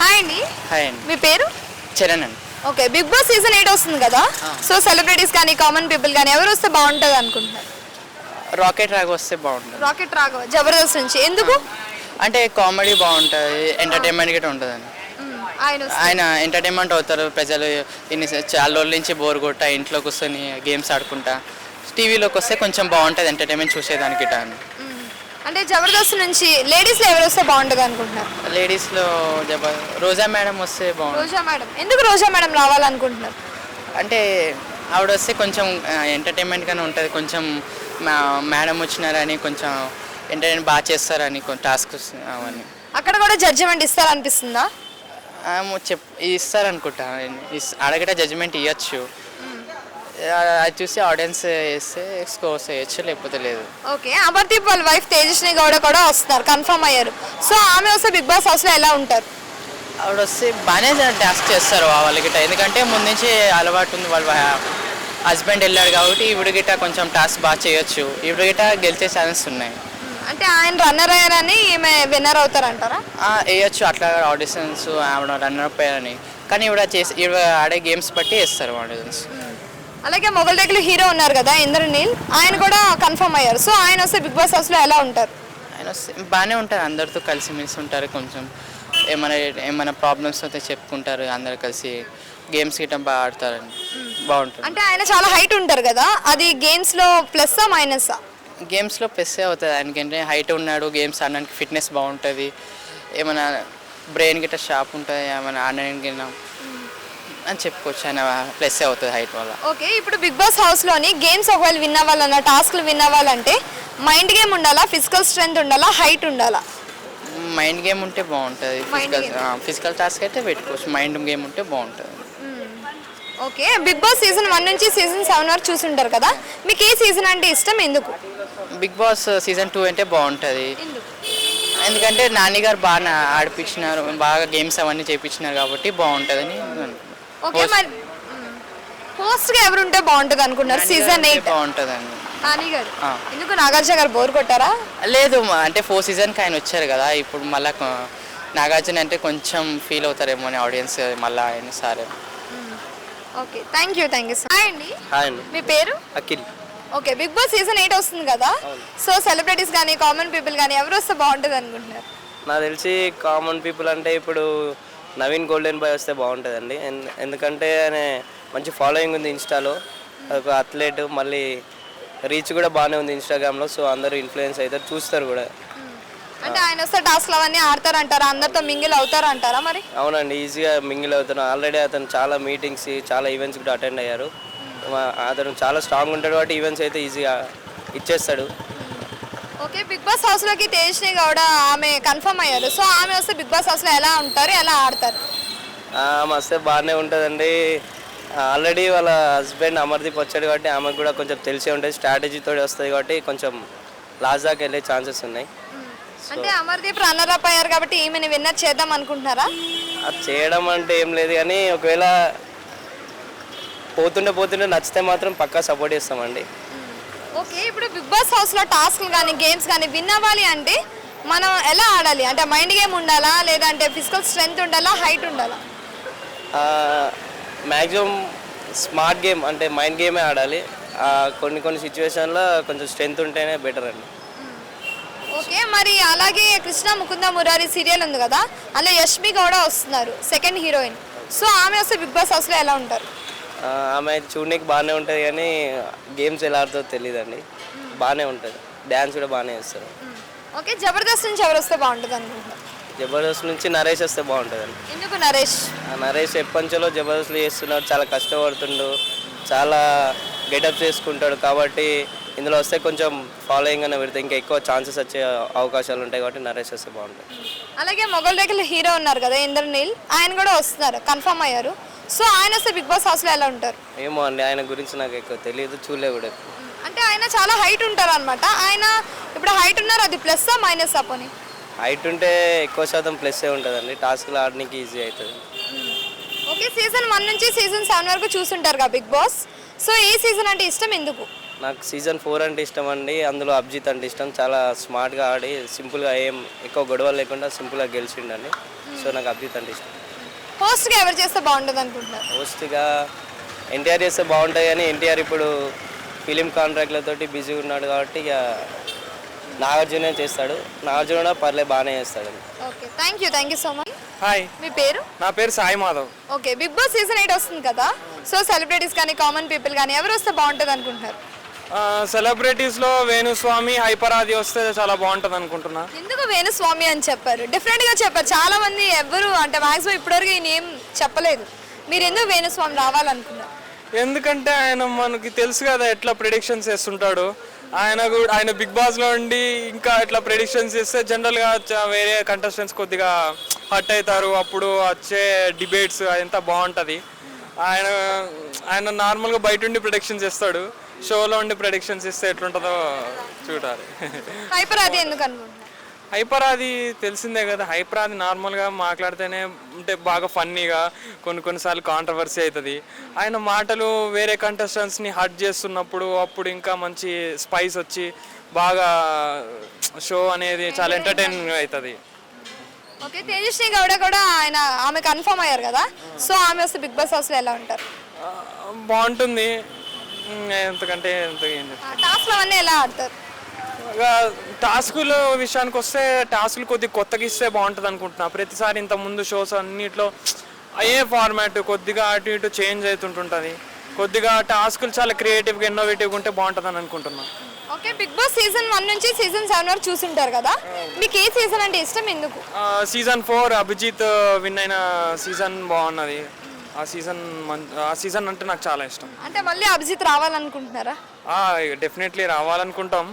Hi అండి. Hi అండి. మీ పేరు? చరణ్ అండి. Okay Big Boss season eight వస్తుంది కదా? సో సెలబ్రిటీస్ కానీ కామన్ పీపుల్ కానీ ఎవరు వస్తే బాగుంటుంది అనుకుంటున్నారు? రాకెట్ రాగ్ వస్తే బాగుంటుంది. రాకెట్ రాఘవ జబర్దస్త్ నుంచి. ఎందుకు? అంటే కామెడీ బాగుంటుంది ఎంటర్టైన్మెంట్ గిట్ట ఉంటుందండి. మ్మ్. ఆయన ఎంటర్టైన్మెంట్ అవుతారు ప్రజలు ఇన్ని చాలా రోజుల నుంచి బోర్ కొట్టా ఇంట్లో కూర్చొని గేమ్స్ ఆడుకుంటా. టీవీలోకి వస్తే కొంచెం బాగుంటుంది ఎంటర్టైన్మెంట్ చూసేదానికి మ్మ్. అంటే జబర్దస్త్ నుంచి లేడీస్లో ఎవరు వస్తే బాగుంటుంది అనుకుంటున్నారు? లేడీస్లో జబ రోజా మేడం వస్తే బాగుంటుంది. రోజా మేడం. ఎందుకు రోజా మేడం రావాలనుకుంటున్నారు? అంటే ఆవిడ వస్తే కొంచెం ఎంటర్టైన్మెంట్ గానే ఉంటుంది. కొంచెం మేడం వచ్చినారని కొంచెం ఎంటర్టైన్ బాగా చేస్తారని టాస్క్స్ అవన్నీ. అక్కడ కూడా జడ్జిమెంట్ ఇస్తారనిపిస్తుందా? చెప్ ఇస్తారనుకుంటా. ఇస్- అడగట జడ్జిమెంట్ ఇవ్వచ్చు అది చూసి ఆడియన్స్ వేస్తే స్కోర్స్ వేయచ్చు లేకపోతే లేదు. ఓకే అమర్దీప్ వాళ్ళ వైఫ్ తేజస్విని గౌడ కూడా వస్తున్నారు కన్ఫర్మ్ అయ్యారు. సో ఆమె వస్తే బిగ్ బాస్ హౌస్లో ఎలా ఉంటారు? ఆవిడ వస్తే బాగానే టాస్క్ చేస్తారు వాళ్ళకి గిట్ట. ఎందుకంటే ముందు నుంచి అలవాటు ఉంది వాళ్ళ హస్బెండ్ వెళ్ళాడు కాబట్టి ఈవిడ గిట్ట కొంచెం టాస్క్ బాగా చేయొచ్చు. ఈవిడ గిట్ట గెలిచే ఛాన్సెస్ ఉన్నాయి. అంటే ఆయన రన్నర్ అయ్యారని ఈమె విన్నర్ అవుతారంటారా? వేయచ్చు. అట్లా ఆడిషన్స్ ఆవిడ రన్నర్ అయ్యారని. కానీ ఈవిడ చేసి ఈవిడ ఆడే గేమ్స్ బట్టి వేస్తారు ఆడిషన్స్ అలాగే మొగల్ దగ్గర హీరో ఉన్నారు కదా ఇంద్రనీల్ ఆయన కూడా కన్ఫర్మ్ అయ్యారు. సో ఆయన వస్తే బిగ్ బాస్ హౌస్లో ఎలా ఉంటారు? ఆయన వస్తే బాగానే ఉంటారు అందరితో కలిసిమెలిసి ఉంటారు కొంచెం. ఏమైనా ఏమైనా ప్రాబ్లమ్స్ అయితే చెప్పుకుంటారు అందరు కలిసి గేమ్స్ గిట్ట బాగా ఆడతారని. బాగుంటుంది. అంటే ఆయన చాలా హైట్ ఉంటారు కదా అది గేమ్స్లో ప్లస్సా మైనస్సా గేమ్స్లో ప్లస్ అవుతుంది ఆయనకంటే హైట్ ఉన్నాడు గేమ్స్ ఆడడానికి ఫిట్నెస్ బాగుంటుంది. ఏమైనా బ్రెయిన్ గిట్ట షార్ప్ ఉంటుంది ఏమైనా ఆడడానికి అని చెప్పుకోవచ్చు ఆయన ప్లస్ అవుతుంది హైట్ వల్ల. ఓకే ఇప్పుడు బిగ్ బాస్ హౌస్లోని గేమ్స్ ఒకవేళ విన్ అవ్వాలన్న టాస్క్లు విన్ అవ్వాలంటే మైండ్ గేమ్ ఉండాలా? ఫిజికల్ స్ట్రెంగ్త్ ఉండాలా? హైట్ ఉండాలా? మైండ్ గేమ్ ఉంటే బాగుంటుంది. ఫిజికల్. ఫిజికల్ టాస్క్ అయితే పెట్టుకోవచ్చు. మైండ్ గేమ్ ఉంటే బాగుంటుంది. Okay Big Boss season one నుంచి సీజన్ సెవెన్ వరకు చూసుంటారు కదా? మీకు ఏ సీజన్ అంటే ఇష్టం? ఎందుకు? బిగ్ బాస్ సీజన్ టూ అంటే బాగుంటుంది. ఎందుకంటే నాని గారు బాగా ఆడిపించినారు. బాగా గేమ్స్ అవన్నీ చేయించినారు కాబట్టి బాగుంటుందని ఓకే మరి హోస్ట్గా ఎవరు ఉంటే బాగుంటుంది అనుకున్నారు సీజన్ ఎయిట్ బాగుంటుందండి. నాని గారు. ఆ. ఎందుకు నాగార్జున గారు బోర్ కొట్టారా? లేదు మ- అంటే ఫోర్ సీజన్కి ఆయన వచ్చారు కదా ఇప్పుడు మళ్ళీ నాగార్జున అంటే కొంచెం ఫీల్ అవుతారేమో అని ఆడియన్స్ మళ్ళీ ఆయన సరే. Okay thank you thank you hi అండి. హాయ్ అండి. మీ పేరు? Akhil. Okay Big Boss season eight వస్తుంది కదా సో సెలబ్రిటీస్ కానీ కామన్ పీపుల్ కానీ ఎవరు వస్తే బాగుంటుంది అనుకుంటున్నారు? నాకు తెలిసి కామన్ పీపుల్ అంటే ఇప్పుడు నవీన్ గోల్డెన్ బాయ్ వస్తే బాగుంటుందండి. ఎందుకంటే ఆయన మంచి ఫాలోయింగ్ ఉంది ఇన్స్టాలో. ఒక అథ్లెట్ మళ్ళీ రీచ్ కూడా బాగానే ఉంది ఇన్స్టాగ్రామ్లో సో అందరూ ఇన్ఫ్లుయెన్స్ అవుతారు చూస్తారు కూడా. అంటే ఆయన వస్తే టాస్క్లు అవన్నీ ఆడతారంటారా? అందరితో మింగిల్ అవుతారంటారా మరి? అవునండి ఈజీగా మింగిల్ అవుతాను ఆల్రెడీ అతను చాలా మీటింగ్స్ చాలా ఈవెంట్స్ కూడా అటెండ్ అయ్యారు. అతను చాలా స్ట్రాంగ్ ఉంటాడు కాబట్టి ఈవెంట్స్ అయితే ఈజీగా ఇచ్చేస్తాడు. ఓకే బిగ్ బాస్ హౌస్లోకి తేజస్వి గౌడ ఆమె కన్ఫర్మ్ అయ్యారు. సో ఆమె వస్తే బిగ్ బాస్ హౌస్లో ఎలా ఉంటారు ఎలా ఆడతారు? ఆమె వస్తే బాగానే ఉంటుందండి. ఆల్రెడీ వాళ్ళ హస్బెండ్ అమర్దీప్ వచ్చాడు కాబట్టి ఆమెకు కూడా కొంచెం తెలిసే ఉంటుంది. స్ట్రాటజీతో వస్తుంది కాబట్టి కొంచెం లాస్ట్ దాకా వెళ్ళే ఛాన్సెస్ ఉన్నాయి. అంటే అమర్దీప్ రన్నర్ అప్ అయ్యారు కాబట్టి ఈమెను విన్నర్ చేద్దాం అనుకుంటున్నారా? అది చేయడం అంటే ఏం లేదు కానీ ఒకవేళ పోతుంటే పోతుంటే నచ్చితే మాత్రం పక్కా సపోర్ట్ చేస్తామండి. ఓకే ఇప్పుడు బిగ్ బాస్ హౌస్లో టాస్క్లు కానీ గేమ్స్ కానీ విన్ అవ్వాలి అంటే మనం ఎలా ఆడాలి? అంటే మైండ్ గేమ్ ఉండాలా? లేదంటే ఫిజికల్ స్ట్రెంగ్త్ ఉండాలా? హైట్ ఉండాలా? మ్యాక్సిమం స్మార్ట్ గేమ్ అంటే మైండ్ గేమే ఆడాలి. ఆ, కొన్ని కొన్ని సిచ్యువేషన్లో కొంచెం స్ట్రెంత్ ఉంటేనే బెటర్ అండి. ఓకే మరి అలాగే కృష్ణ ముకుంద మురారి సీరియల్ ఉంది కదా అందులో యష్మి గౌడ వస్తున్నారు సెకండ్ హీరోయిన్. సో ఆమె వస్తే బిగ్ బాస్ హౌస్లో ఎలా ఉంటారు? ఆమె చూడడానికి బాగానే ఉంటుంది కానీ గేమ్స్ ఎలా ఆడుతుందో తెలియదండి బాగానే ఉంటుంది. డ్యాన్స్ కూడా బాగానే చేస్తారు ఓకే జబర్దస్త్ నుంచి ఎవరు వస్తే బాగుంటుంది అనుకుంటున్నారు? జబర్దస్త్ నుంచి నరేష్ వస్తే బాగుంటుందండి. ఎందుకు నరేష్? నరేష్ ఎప్పటించలో జబర్దస్త్లో చేస్తున్నాడు చాలా కష్టపడుతుండు చాలా గెటప్ చేసుకుంటాడు కాబట్టి ఇందులో వస్తే కొంచెం ఫాలోయింగ్ అనే పెడితే ఇంకా ఎక్కువ ఛాన్సెస్ వచ్చే అవకాశాలు ఉంటాయి కాబట్టి నరేష్ వస్తే బాగుంటుంది. అలాగే మొగల్ రేఖల హీరో ఉన్నారు కదా ఇంద్రనీల్. ఆయన కూడా వస్తున్నారు కన్ఫర్మ్ అయ్యారు. సో ఆయన వస్తే బిగ్ బాస్ హౌస్లో ఎలా ఉంటారు? ఏమో అండి ఆయన గురించి నాకు ఎక్కువ తెలియదు చూడలే కూడా. అంటే ఆయన చాలా హైట్ ఉంటారు అనమాట ఆయన ఇప్పుడు హైట్ ఉన్నారు అది ప్లస్ మైనస్ పోనీ? హైట్ ఉంటే ఎక్కువ శాతం ప్లస్సే ఉంటుందండి. టాస్క్లు ఆడడానికి ఈజీ అవుతుంది. ఓకే సీజన్ వన్ నుంచి సీజన్ సెవెన్ వరకు చూసుంటారు కదా బిగ్ బాస్. సో ఏ సీజన్ అంటే ఇష్టం ఎందుకు? నాకు సీజన్ ఫోర్ అంటే ఇష్టం అండి. అందులో అభిజిత్ అంటే ఇష్టం. చాలా స్మార్ట్గా ఆడి సింపుల్గా ఏం ఎక్కువ గొడవలు లేకుండా సింపుల్గా గెలిచిండండి సో నాకు అభిజిత్ అంటే ఇష్టం. హోస్ట్గా ఎవరు చేస్తే బాగుంటుంది అనుకుంటున్నారు? హోస్ట్గా ఎన్టీఆర్ చేస్తే బాగుంటుంది కానీ ఎన్టీఆర్ ఇప్పుడు ఫిలిం కాంట్రాక్ట్లతోటి బిజీ ఉన్నాడు కాబట్టి ఇక నాగార్జునే చేస్తాడు. నాగార్జున కూడా పర్లే బాగానే చేస్తాడు. Okay thank you thank you so much. Hi. మీ పేరు? నా పేరు Sai Madhav. Okay Big Boss season eight వస్తుంది కదా? సో సెలబ్రిటీస్ కానీ కామన్ పీపుల్ కానీ ఎవరు వస్తే బాగుంటుంది అనుకుంటున్నారు? సెలబ్రిటీస్లో వేణుస్వామి హైపర్ ఆది వస్తే చాలా బాగుంటుంది అనుకుంటున్నా. ఎందుకు వేణుస్వామి అని చెప్పారు? డిఫరెంట్గా చెప్పారు. చాలా మంది ఎవరు అంటే మాక్సిమం ఇప్పటివరకు ఈయన ఏం చెప్పలేదు. మీరు ఎందుకు వేణుస్వామి రావాలనుకున్నారు? ఎందుకంటే ఆయన మనకి తెలుసు కదా ఎట్లా ప్రిడిక్షన్స్ చేస్తుంటాడు. ఆయన కూడా ఆయన బిగ్ బాస్లో ఉండి ఇంకా ఇట్లా ప్రిడిక్షన్స్ చేస్తే జనరల్గా వేరే కంటెస్టెంట్స్ కొద్దిగా హట్ అవుతారు. అప్పుడు వచ్చే డిబేట్స్ అదంతా బాగుంటుంది. ఆయన ఆయన నార్మల్గా బయట ఉండి ప్రొడిక్షన్స్ చేస్తాడు. షోలో ఉండి ప్రొడిక్షన్స్ ఇస్తే ఎట్లుంటుందో చూడాలి. హైపర్ అది ఎందుకు హైపర్ అది తెలిసిందే కదా. హైపర్ అది నార్మల్గా మాట్లాడితేనే అంటే బాగా ఫన్నీగా కొన్ని కొన్నిసార్లు కాంట్రవర్సీ అవుతుంది ఆయన మాటలు వేరే కంటెస్టెంట్స్ని హర్ట్ చేస్తున్నప్పుడు అప్పుడు ఇంకా మంచి స్పైస్ వచ్చి బాగా షో అనేది చాలా ఎంటర్టైనింగ్ అవుతుంది ఓకే తేజస్వి గౌడ కూడా ఆయన ఆమె కన్ఫర్మ్ అయ్యారు కదా. సో ఆమె వస్తే బిగ్ బాస్ హౌస్లో ఎలా ఉంటారు? బాగుంటుంది. ఎంతకంటే ఎంత ఏం చెప్తాను. టాస్క్లు అవన్నీ ఎలా ఆడతారు? టాస్కుల విషయానికి వస్తే టాస్కులు కొద్దిగా కొత్తగా ఇస్తే బాగుంటుంది అనుకుంటున్నా. ప్రతిసారి ఇంత ముందు షోస్ అన్నిట్లో అయ్యే ఫార్మాట్ కొద్దిగా అటు ఇటు చేంజ్ అవుతుంటుంటుంది కొద్దిగా టాస్కులు చాలా క్రియేటివ్గా ఇన్నోవేటివ్గా ఉంటే బాగుంటుంది అనుకుంటున్నా. Okay Big Boss season one నుంచి సీజన్ సెవెన్ వరకు చూసుంటారు కదా? మీకు ఏ సీజన్ అంటే ఇష్టం? ఎందుకు? సీజన్ ఫోర్ అభిజిత్ విన్ అయిన సీజన్ బాగున్నది. ఆ సీజన్ ఆ సీజన్ అంటే నాకు చాలా ఇష్టం. అంటే మళ్ళీ అభిజిత్ రావాలనుకుంటున్నారా? డెఫినెట్లీ రావాలనుకుంటాం.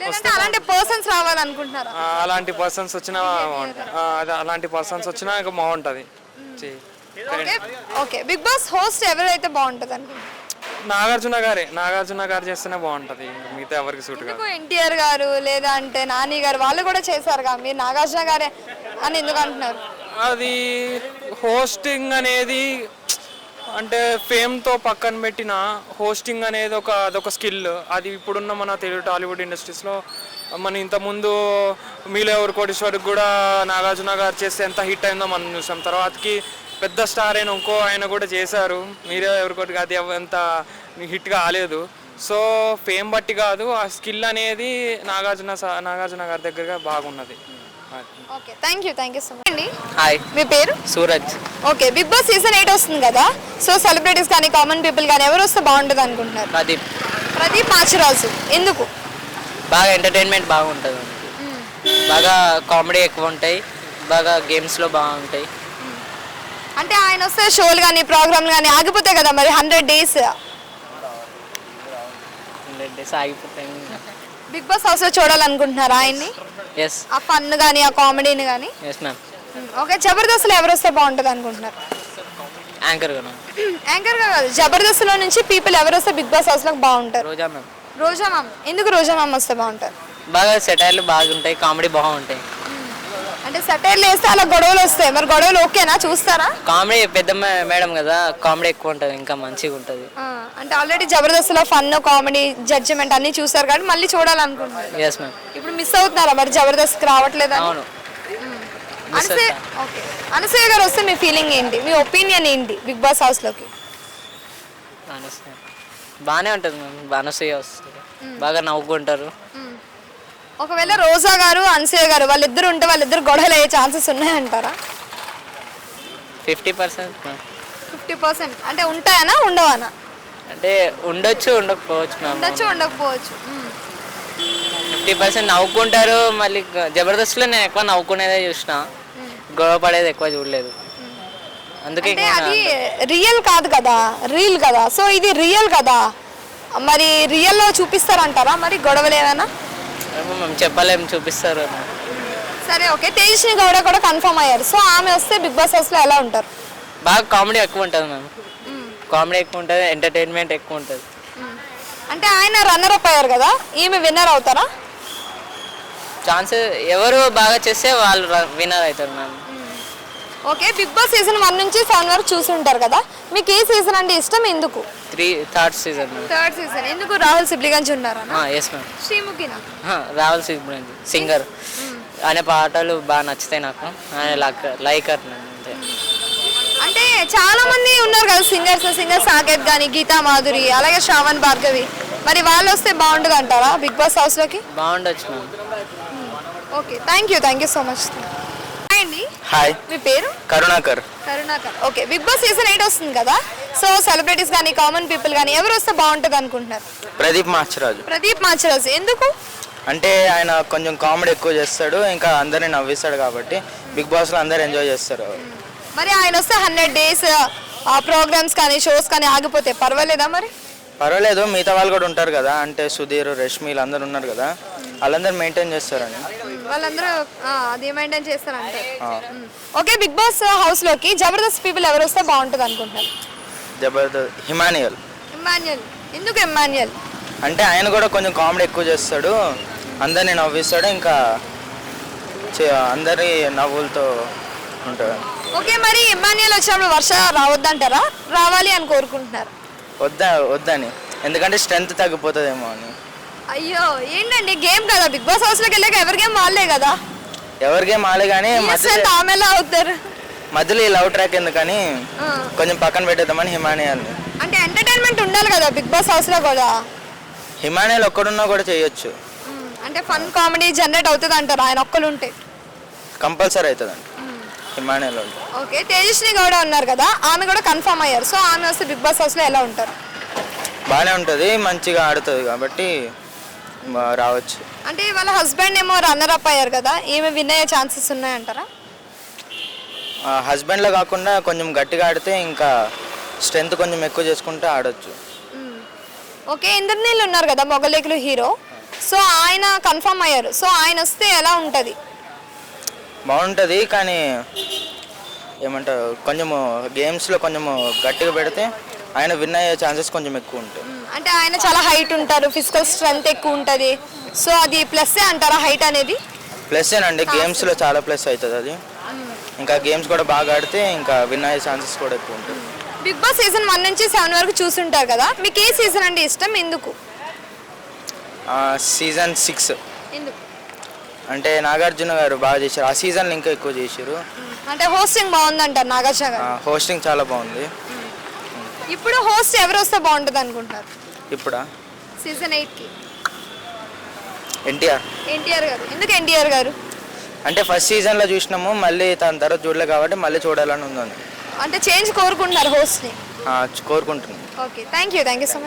లేదంటే అలాంటి పర్సన్స్ రావాలనుకుంటున్నారా? ఆ, అలాంటి పర్సన్స్ వచ్చినా బాగుంటుంది. ఆ, అదే అలాంటి పర్సన్స్ వచ్చినా ఇంకా బాగుంటుంది. చెయ్యి. Okay okay. Big Boss host ఎవరైతే బాగుంటుంది అనుకుంటున్నారు? నాగార్జున గారే. నాగార్జున గారు చేస్తేనే బాగుంటుంది. ఇంకా మిగతా ఎవరికి సూట్ కాదు. ఎందుకు ఎన్టీఆర్ గారు లేదా అంటే నాని గారు వాళ్ళు కూడా చేశారు కదా మీరు నాగార్జున గారే అని ఎందుకు అంటున్నారు? అది హోస్టింగ్ అనేది అంటే ఫేమ్తో పక్కన పెట్టిన హోస్టింగ్ అనేది ఒక అదొక స్కిల్ అది ఇప్పుడున్న మన తెలుగు టాలీవుడ్ ఇండస్ట్రీస్లో మన ఇంతకుముందు మీలో ఎవరు కోటేశ్వరికి కూడా నాగార్జున గారు చేస్తే ఎంత హిట్ అయిందో మనం చూసాం. తర్వాతకి పెద్ద స్టార్ అయిన ఇంకో ఆయన కూడా చేశారు. మీరే ఎవరికోటి అది అంత ఎంత హిట్ కాలేదు. సో ఫేమ్ బట్టి కాదు ఆ స్కిల్ అనేది నాగార్జున నాగార్జున గారి దగ్గరగా బాగున్నది. Okay thank you thank you so much అండి హాయ్ మీ పేరు? Suraj. Okay Big Boss season eight వస్తుంది కదా సో సెలబ్రిటీస్ కానీ కామన్ పీపుల్ కానీ ఎవరు వస్తే బాగుంటుంది అనుకుంటున్నారు? ప్రదీప్. ప్రదీప్ ఎందుకు? బాగా ఎంటర్టైన్మెంట్ బాగుంటుంది బాగా కామెడీ ఎక్కువ ఉంటాయి బాగా గేమ్స్లో బాగుంటాయి. అంటే ఆయన వస్తే షోలు కానీ ప్రోగ్రామ్లు కానీ ఆగిపోతాయి కదా మరి హండ్రెడ్ డేస్ హండ్రెడ్ డేస్ ఆగిపోతాయి. బిగ్ బాస్ హౌస్లో చూడాలనుకుంటున్నారా ఆయన్ని? ఎస్ ఆ ఫన్ కానీ ఆ కామెడీని కానీ ఎస్ మ్యామ్ ఓకే జబర్దస్త్లో ఎవరు వస్తే బాగుంటుంది అనుకుంటున్నారు యాంకర్గా యాంకర్గా కాదు జబర్దస్త్లో నుంచి పీపుల్ ఎవరు వస్తే బిగ్ బాస్ హౌస్లో బాగుంటారు? రోజా మ్యామ్ రోజా మ్యామ్ ఎందుకు రోజా మ్యామ్ వస్తే బాగుంటారు? బాగా సెటైర్లు బాగుంటాయి కామెడీ బాగుంటాయి. అంటే సెటైర్లు వేస్తే అలా గొడవలు వస్తాయి. మరి గొడవలు ఓకేనా? చూస్తారా? కామెడీ పెద్ద మేడం కదా కామెడీ ఎక్కువ ఉంటుంది ఇంకా మంచిగా ఉంటుంది. అంటే ఆల్రెడీ జబర్దస్త్లో ఫన్ కామెడీ జడ్జిమెంట్ అన్ని చూసారు కాబట్టి మళ్ళీ చూడాలనుకుంటున్నారు. ఎస్ మ్యామ్ ఇప్పుడు మిస్ అవుతున్నారా? మరి జబర్దస్త్కి రావట్లేదా అవును. Miss Anasuya okay. అనసూయ గారు వస్తే మీ ఫీలింగ్ ఏంటి? మీ ఒపీనియన్ ఏంటి బిగ్ బాస్ హౌస్లోకి? అనసూయ. బాగానే ఉంటుంది మ్యామ్ అనసూయ వస్తుంది బాగా నవ్వుకుంటారు. ఒకవేళ రోజా గారు అనసూయ గారు వాళ్ళిద్దరు ఉంటే వాళ్ళిద్దరు గొడవలు అయ్యే chances ఉన్నాయంటారా? Fifty percent fifty percent. అంటే ఉంటాయనా ఉండవనా? అంటే ఉండొచ్చు ఉండకపోవచ్చు మ్యామ్ ఉండొచ్చు ఉండకపోవచ్చు. మ్మ్. ఫిఫ్టీ పర్సెంట్ నవ్వుకుంటారు మళ్ళీ జబర్దస్త్లో నేను ఎక్కువ నవ్వుకునేదే చూసిన. గొడవ పడేది ఎక్కువ చూడలేదు. అందుకే అంటే అది రియల్ కాదు కదా రీల్ కదా. సో ఇది రియల్ కదా. మరి రియల్లో చూపిస్తారంటారా? మరి గొడవలు ఏమైనా? ఏమో మేము చెప్పలేం చూపిస్తారు సరే ఓకే. తేజస్వి గౌడ కూడా కన్ఫర్మ్ అయ్యారు. సో ఆమె వస్తే బిగ్ బాస్ హౌస్లో ఎలా ఉంటారు? బాగా కామెడీ ఎక్కువ ఉంటుంది మ్యామ్. కామెడీ ఎక్కువ ఉంటుంది ఎంటర్టైన్మెంట్ ఎక్కువ ఉంటుంది. అంటే ఆయన రన్నర్ అప్ అయ్యారు కదా ఈమె విన్నర్ అవుతారా? ఛాన్సెస్ ఎవరు బాగా చేస్తే వాళ్ళు విన్నర్ అవుతారు ma'am. Okay Big Boss season one నుంచి సెవెన్ వరకు చూసి ఉంటారు కదా? మీకు ఏ సీజన్ అంటే ఇష్టం? ఎందుకు? Three third season. Third season. ఎందుకు రాహుల్ సిబ్లిగంజ్ ఉన్నారా? ఎస్ మ్యామ్ శ్రీముఖినా? రాహుల్ సింగ్ సింగర్. ఆయన పాటలు బాగా నచ్చుతాయి నాకు. ఆయన లైక్ లైకర్ అంటే చాలా మంది ఉన్నారు కదా సింగర్స్ సింగర్ సాకేత్ కానీ గీతా మాధురి అలాగే శ్రావణ్ భార్గవి. మరి వాళ్ళు వస్తే బాగుంటుంది అంటారా బిగ్ బాస్ హౌస్లోకి? బాగుండొచ్చు ma'am okay thank you thank you so much hi మీ పేరు? Karunakar. Karunakar. Okay Big Boss season eight వస్తుంది కదా. సో సెలబ్రిటీస్ కానీ కామన్ పీపుల్ కానీ ఎవరు వస్తే బాగుంటుంది అనుకుంటున్నారు? ప్రదీప్ మాచరాజు. ప్రదీప్ మాచరాజ్. ఎందుకు? అంటే ఆయన కొంచెం కామెడీ ఎక్కువ చేస్తాడు ఇంకా అందరిని నవ్విస్తాడు కాబట్టి బిగ్ బాస్లో అందరు ఎంజాయ్ చేస్తారు. మరి ఆయన వస్తే హండ్రెడ్ డేస్ ఆ ప్రోగ్రామ్స్ కానీ షోస్ కానీ ఆగిపోతే పర్వాలేదా మరి? పర్వాలేదు మిగతా వాళ్ళు కూడా ఉంటారు కదా. అంటే సుధీర్ రష్మి వీళ్ళందరూ ఉన్నారు కదా. వాళ్ళందరూ మెయింటైన్ చేస్తారని. వాళ్ళందరూ అది మెయింటైన్ చేస్తారంటారు ఓకే బిగ్ బాస్ హౌస్లోకి జబర్దస్త్ పీపుల్ ఎవరు వస్తే బాగుంటుంది అనుకుంటున్నారు? జబర్దస్త్ హిమానియల్. ఇమాన్యుయల్ ఎందుకు ఇమాన్యుయల్ అంటే ఆయన కూడా కొంచెం కామెడీ ఎక్కువ చేస్తాడు. అందరిని నవ్విస్తాడు ఇంకా చే- అందరి నవ్వులతో ఉంటాడు. ఓకే మరి ఇమాన్యుయల్ వచ్చినప్పుడు వర్ష రావద్దంటారా? రావాలి అని కోరుకుంటున్నారు. వద్దా వద్దని. ఎందుకంటే స్ట్రెంత్ తగ్గిపోతుందేమో అని. అయ్యో ఏంటండి? గేమ్ కదా బిగ్ బాస్ హౌస్లోకి వెళ్ళాక ఎవరి గేమ్ వాళ్ళే కదా? ఎవరికేం ఆలే కానీ మధ్యలో స్ట్రెంత్ ఆమె ఎలా అవుతారు? మధ్యలో ఈ లవ్ ట్రాక్ ఎందుకని. కొంచెం పక్కన పెట్టేద్దామని హిమానియల్ని అంటే ఎంటర్టైన్మెంట్ ఉండాలి కదా బిగ్ బాస్ హౌస్లో కూడా? హిమానియల్ ఒక్కడున్నా కూడా చేయొచ్చు. అంటే ఫన్ కామెడీ జనరేట్ అవుతుంది అంటారు ఆయన ఒక్కరు ఉంటే. కంపల్సరీ అవుతుందండి హిమానియల్ ఉంటే. ఓకే తేజస్వి గౌడ ఉన్నారు కదా ఆమె కూడా కన్ఫర్మ్ అయ్యారు. సో ఆమె వస్తే బిగ్ బాస్ హౌస్లో ఎలా ఉంటారు? బాగానే ఉంటుంది మంచిగా ఆడుతుంది కాబట్టి రావచ్చు. అంటే వాళ్ళ హస్బెండ్ ఏమో రన్నర్ అప్ అయ్యారు కదా ఈమె విన్ అయ్యే ఛాన్సెస్ ఉన్నాయంటారా? హస్బెండ్లో కాకుండా కొంచెం గట్టిగా ఆడితే ఇంకా స్ట్రెంత్ కొంచెం ఎక్కువ చేసుకుంటే ఆడొచ్చు. ఓకే ఇంద్రనీళ్ళు ఉన్నారు కదా మొగలేకులు హీరో. సో ఆయన కన్ఫర్మ్ అయ్యారు. సో ఆయన వస్తే ఎలా ఉంటుంది? బాగుంటుంది కానీ ఏమంటారు కొంచెము గేమ్స్లో కొంచెము గట్టిగా పెడితే ఆయన విన్ అయ్యే ఛాన్సెస్ కొంచెం ఎక్కువ ఉంటాయి. అంటే ఆయన చాలా హైట్ ఉంటారు ఫిజికల్ స్ట్రెంగ్త్ ఎక్కువ ఉంటుంది. సో అది ప్లస్ అంటారా హైట్ అనేది? ప్లస్ ఏనండి గేమ్స్లో చాలా ప్లస్ అవుతుంది అది. ఇంకా గేమ్స్ కూడా బాగా ఆడితే ఇంకా విన్ అయ్యే ఛాన్సెస్ కూడా ఎక్కువ ఉంటాయి. బిగ్ బాస్ సీజన్ వన్ నుంచి సెవెన్ వరకు చూసుంటారు కదా మీకు ఏ సీజన్ అంటే ఇష్టం? ఎందుకు? సీజన్ సిక్స్ ఎందుకు? అంటే నాగార్జున గారు బాగా చేశారు. ఆ సీజన్లో ఇంకా ఎక్కువ చేశారు. అంటే హోస్టింగ్ బాగుందంటారు నాగార్జున గారు? హోస్టింగ్ చాలా బాగుంది. ఇప్పుడు హోస్ట్ ఎవరు వస్తే బాగుంటుంది అనుకుంటారు ఇప్పుడా? సీజన్ ఎయిట్కి ఎన్టీఆర్? ఎన్టీఆర్ గారు. ఎందుకు ఎన్టీఆర్ గారు? అంటే ఫస్ట్ సీజన్లో చూసినాము మళ్ళీ తన తర్వాత చూడలే కాబట్టి మళ్ళీ చూడాలని ఉందని అంటే చేంజ్ కోరుకుంటున్నారు హోస్ట్ని కోరుకుంటున్నాను okay thank you thank you so much